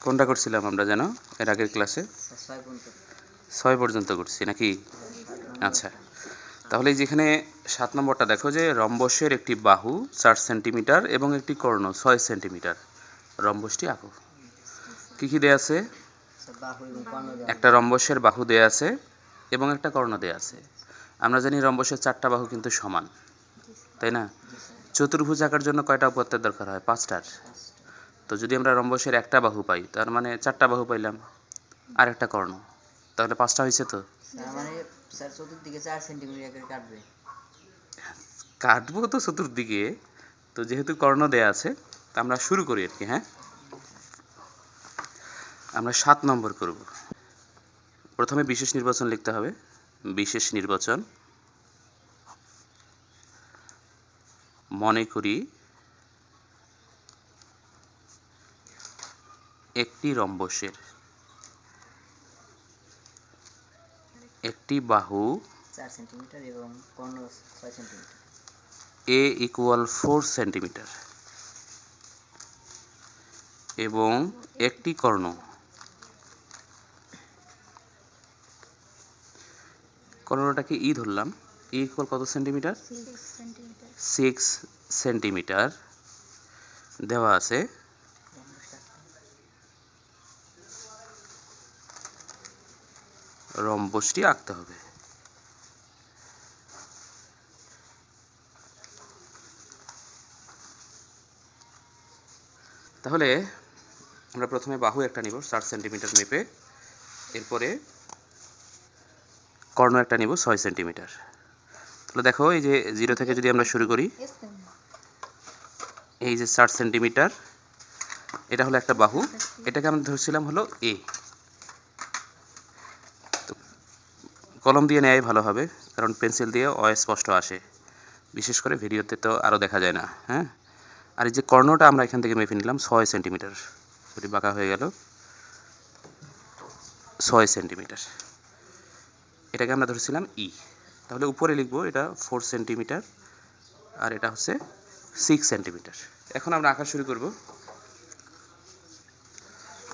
কোনটা করছিলাম আমরা জানো এর আগের ক্লাসে? ছয় পর্যন্ত করছি নাকি? আচ্ছা। তাহলে যেখানে সাত নম্বরটা দেখো যে রম্বসের একটি বাহু চার সেন্টিমিটার এবং একটি কর্ণ ছয় সেন্টিমিটার। রম্বসটি আঁকো। কি কি দেয়া আছে? একটা রম্বসের বাহু দেয়া আছে এবং একটা কর্ণ দেয়া আছে। আমরা জানি রম্বসের চারটা বাহু কিন্তু সমান, তাই না? চতুর্ভুজ আঁকার জন্য কয়টা উপত্যের দরকার হয়? পাঁচটার। তো যদি আমরা রম্বসের একটা বাহু পাই তার মানে চারটা বাহু পাইলাম আর একটা কর্ণ। তাহলে পাঁচটা হয়েছে তো? মানে কাটবো। তো চতুর্দিকে তো যেহেতু কর্ণ দেয়া আছে তা আমরা শুরু করি আর কি হ্যাঁ? আমরা সাত নম্বর করব। প্রথমে বিশেষ নির্বাচন লিখতে হবে। বিশেষ নির্বাচন। মনে করি একটি রম্বসের একটি বাহু। চার সেন্টিমিটার এবং কর্ণ centimetre. A equal four centimetre এবং একটি কর্ণ। কর্ণটাকে ই ধরলাম। ই ইকুয়াল কত সেন্টিমিটার? সিক্স সেন্টিমিটার দেওয়া আছে। রম্বসটি আঁকতে হবে। তাহলে আমরা প্রথমে বাহু একটা নিব ষাট সেন্টিমিটার মেপে। এরপরে কর্ণ একটা নিব ছয় সেন্টিমিটার। তাহলে দেখো এই যে জিরো থেকে যদি আমরা শুরু করি এই যে ষাট সেন্টিমিটার এটা হলো একটা বাহু। এটাকে আমরা ধরছিলাম হলো এ তো কলম দিয়ে নেওয়াই ভালো হবে, কারণ পেন্সিল দিয়ে অস্পষ্ট আসে। বিশেষ করে ভিডিওতে তো আরও দেখা যায় না হ্যাঁ? আর এই যে কর্ণটা আমরা এখান থেকে মেপে নিলাম ছয় সেন্টিমিটার। যদি বাঁকা হয়ে গেল। ছয় সেন্টিমিটার। এটাকে আমরা ধরেছিলাম ই তাহলে উপরে লিখব এটা ফোর সেন্টিমিটার, আর এটা হচ্ছে সিক্স সেন্টিমিটার। এখন আমরা আঁকা শুরু করব।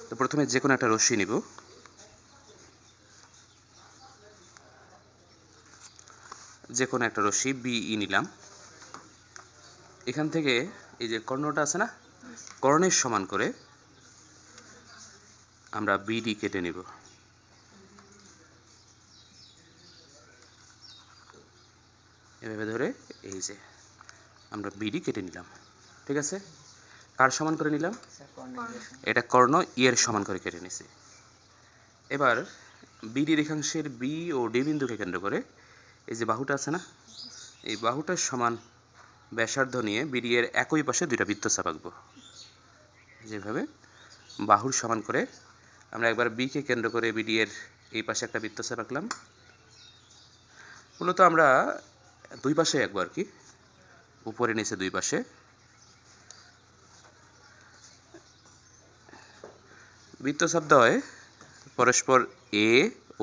তো প্রথমে যে কোনো একটা রশ্মি নিব। যে কোনো একটা রশ্মি বিই নিলাম। এখান থেকে এই যে কর্ণটা আছে না, কর্ণের সমান করে আমরা বিডি কেটে নিব। এভাবে ধরে এই যে আমরা বিডি কেটে নিলাম। ঠিক আছে? কার সমান করে নিলাম? এটা কর্ণ ইয়ের সমান করে কেটে নিছি। এবার বিডি রেখাংশের বি ও ডি বিন্দুকে কেন্দ্র করে এই যে বাহুটা আছে না? এই বাহুটার সমান ব্যাসার্ধ নিয়ে বিডি এর একই পাশে দুইটা বৃত্তচাপ আঁকবো যেভাবে বাহুর সমান করে আমরা একবার বিকে কেন্দ্র করে বিডি এর এই পাশে একটা বৃত্তচাপ আঁকলাম মূলত আমরা দুই পাশে আঁকবো আর কি, উপরে নিচে দুই পাশে বৃত্তচাপ দ্বয় পরস্পর এ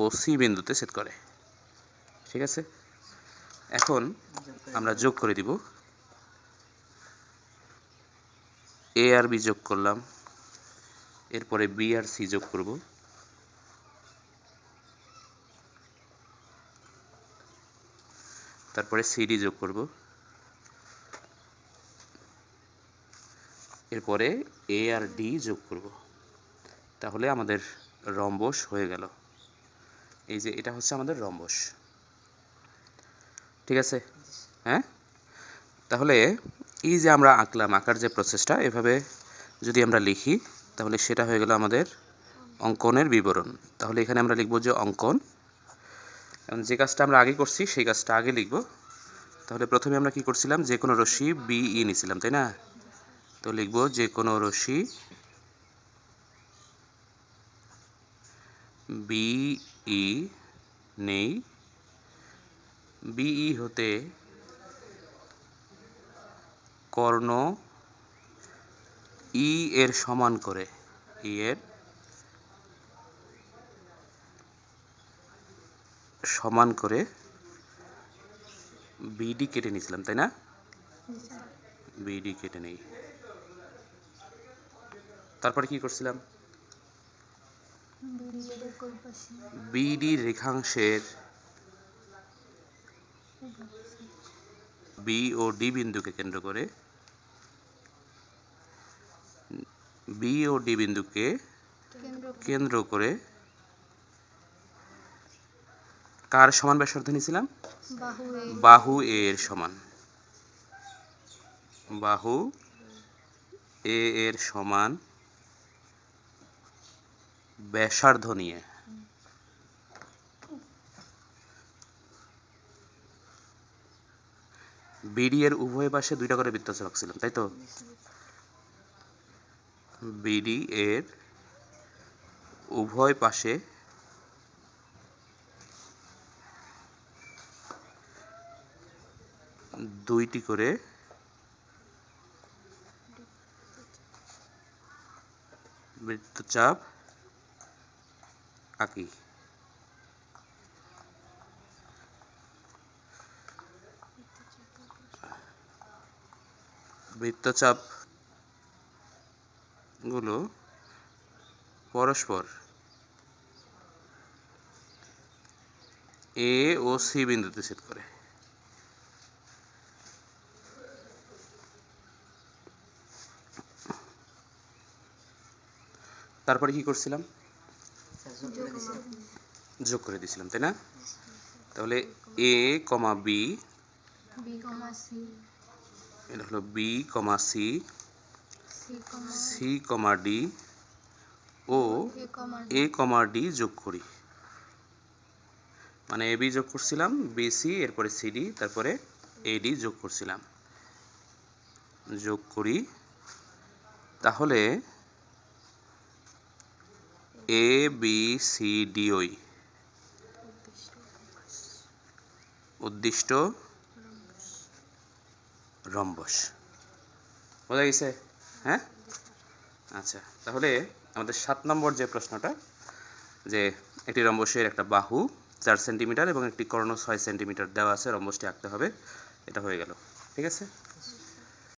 ও সি বিন্দুতে ছেদ করে। ঠিক আছে? এখন আমরা যোগ করে দিব। এ আর বি যোগ করলাম। এরপরে বি আর সি যোগ করব। তারপরে সিডি যোগ করব। এরপরে এ আর ডি যোগ করব। তাহলে আমাদের রম্বস হয়ে গেল। এই যে, এটা হচ্ছে আমাদের রম্বস। ঠিক আছে? হ্যাঁ? তাহলে এই যে আমরা আঁকলাম আঁকার যে প্রসেসটা এভাবে যদি আমরা লিখি, তাহলে সেটা হয়ে গেল আমাদের অঙ্কনের বিবরণ। তাহলে এখানে আমরা লিখব যে অঙ্কন। এখন যে কাজটা আমরা আগে করছি, সেই কাজটা আগে লিখব। তাহলে প্রথমে আমরা কি করছিলাম? যে কোনো রশ্মি বি ই নিছিলাম তাই না? তো লিখব যে কোনো রশ্মি বি ই নেই। বিই হতে কর্ণ ই এর সমান করে। ই এর সমান করে বিডি কেটে নিয়েছিলাম, তাই না? বিডি কেটে নেই। তারপরে কি করছিলাম? বিডি রেখাংশের বি ও ডি বিন্দুকে কেন্দ্র করে বি ও ডি বিন্দুকে কেন্দ্র করে। কার সমান ব্যাসার্ধ নিয়েছিলাম? বাহু বাহু এ এর সমান। বাহু এ এর সমান ব্যাসার্ধ নিয়ে। বিডি এর উভয় পাশে দুইটা করে বৃত্তাচাপ আঁকছিলাম তাই তো? বিডি এর উভয় পাশে দুইটি করে বৃত্তচাপ আঁকি। বৃত্তচাপগুলো পরস্পর এ ও সি বিন্দুতে ছেদ করে। তারপরে কি করছিলাম? যোগ করে দিছিলাম, তাই না? তাহলে এ কমা বি এটা হলো B comma C C comma D O A comma D যোগ করি। মানে এ বি যোগ করছিলাম বিসি এরপরে সিডি তারপরে এডি যোগ করছিলাম। যোগ করি। তাহলে এ বি সি ডি ওই। উদ্দিষ্ট। রম্বস। বোঝা গেছে? হ্যাঁ? আচ্ছা তাহলে আমাদের সাত নম্বর যে প্রশ্নটা, যে একটি রম্বসের একটা বাহু চার সেন্টিমিটার এবং একটি কর্ণ ছয় সেন্টিমিটার দেওয়া আছে, রম্বসটি আঁকতে হবে, এটা হয়ে গেল। ঠিক আছে?